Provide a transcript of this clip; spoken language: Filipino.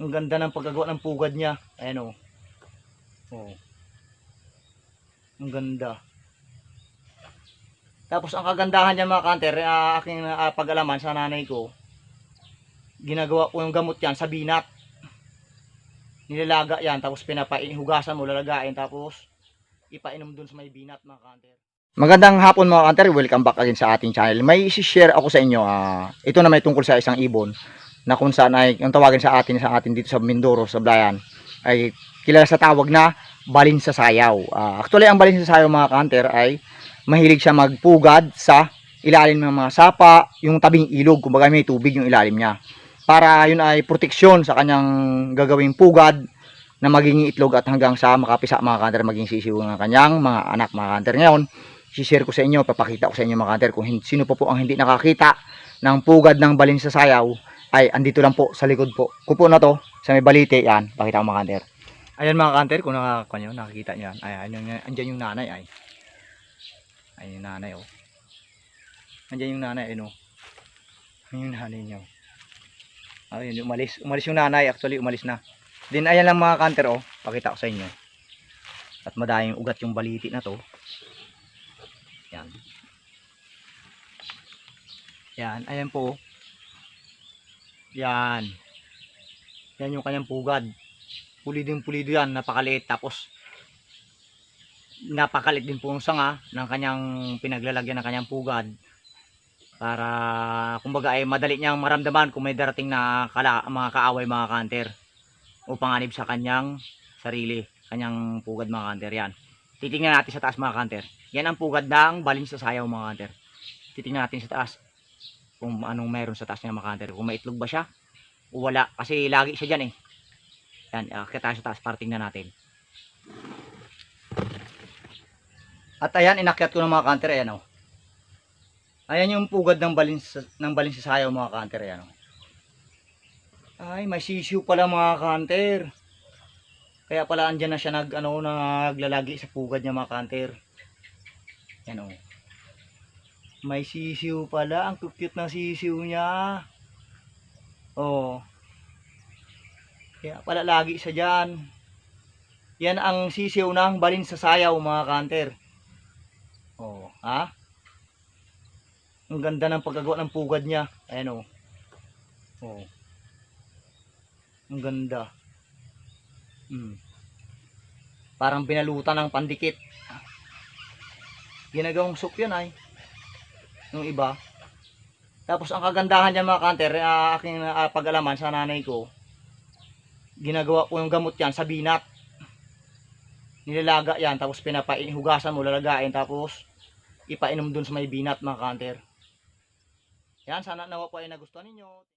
Ang ganda ng pagkagawa ng pugad niya. Ayan o. Oh. Ang ganda. Tapos ang kagandahan niya mga kanter, uh, aking ah, pag-alaman sa nanay ko, ginagawa ko yung gamot yan sa binat. Nilalaga yan, tapos pinapahugasan mo, lalagain, tapos ipainom dun sa may binat mga kanter. Magandang hapon mga kanter, welcome back again sa ating channel. May isi-share ako sa inyo, ah, ito na may tungkol sa isang ibon, na kung saan ay, yung tawagin sa atin, sa atin dito sa Mindoro, sa Blayan, ay kilala sa tawag na balin sa sayaw. Ah, actually, ang balin sa sayaw mga kanter ay mahilig siya magpugad sa ilalim ng mga sapa, yung tabing ilog, kumbaga may tubig yung ilalim niya. Para yun ay proteksyon sa kanyang gagawing pugad na maging itlog at hanggang sa makapisa mga kanter maging sisiw ng kanyang mga anak mga kanter. Ngayon, share ko sa inyo, papakita ko sa inyo mga kanter kung sino pa po ang hindi nakakita ng pugad ng balin sa sayaw ay andito lang po sa likod po. Kupo na to sa may balite yan. Pakita ko mga kanter. Ayan mga kanter, kung nakakakuha nyo, nakikita nyo yan. Ayan, yung, andyan yung nanay ay. Ayun yung nanay oh. Andiyan yung nanay ayun oh. Ayun yung nanay niya. oh. Ayun, umalis. Umalis yung nanay. Actually, umalis na. Then, ayan lang mga kanter oh. Pakita ko sa inyo. At madayang ugat yung baliti na to. Yan. Yan. Ayan po. Yan. Yan yung kanyang pugad. Pulidong pulido yan. Napakaliit. Tapos, napakalit din po yung sanga ng kanyang pinaglalagyan ng kanyang pugad para kumbaga ay madali niyang maramdaman kung may darating na kala, mga kaaway mga kanter o panganib sa kanyang sarili kanyang pugad mga kanter yan titingnan natin sa taas mga kanter yan ang pugad ng balin sa sayaw mga kanter titingnan natin sa taas kung anong meron sa taas niya mga kanter kung may itlog ba siya o wala kasi lagi siya dyan eh yan akit tayo sa taas para tingnan natin At ayan, inakyat ko ng mga kanter, ayan o. Ayan yung pugad ng balin ng balin sa sayaw mga kanter, ayan o. Ay, may sisiw pala mga kanter. Kaya pala andyan na siya nag, ano, naglalagi sa pugad niya mga kanter. Ayan o. May sisiw pala, ang cute ng sisiw niya. Oh. Kaya pala lagi siya dyan. Yan ang sisiw ng balin sa sayaw mga kanter. Oh, ha? Ang ganda ng pagkagawa ng pugad niya. Ayan oh. Oh. Ang ganda. Hmm. Parang binalutan ng pandikit. Ginagawang soup yan ay. Yung iba. Tapos ang kagandahan niya mga kanter, uh, aking ah, pag-alaman sa nanay ko, ginagawa ko yung gamot yan sa binat. Nilalaga yan, tapos pinapahugasan mo, lalagain, tapos ipainom dun sa may binat mga kanter. Yan, sana nawa po ay nagustuhan ninyo.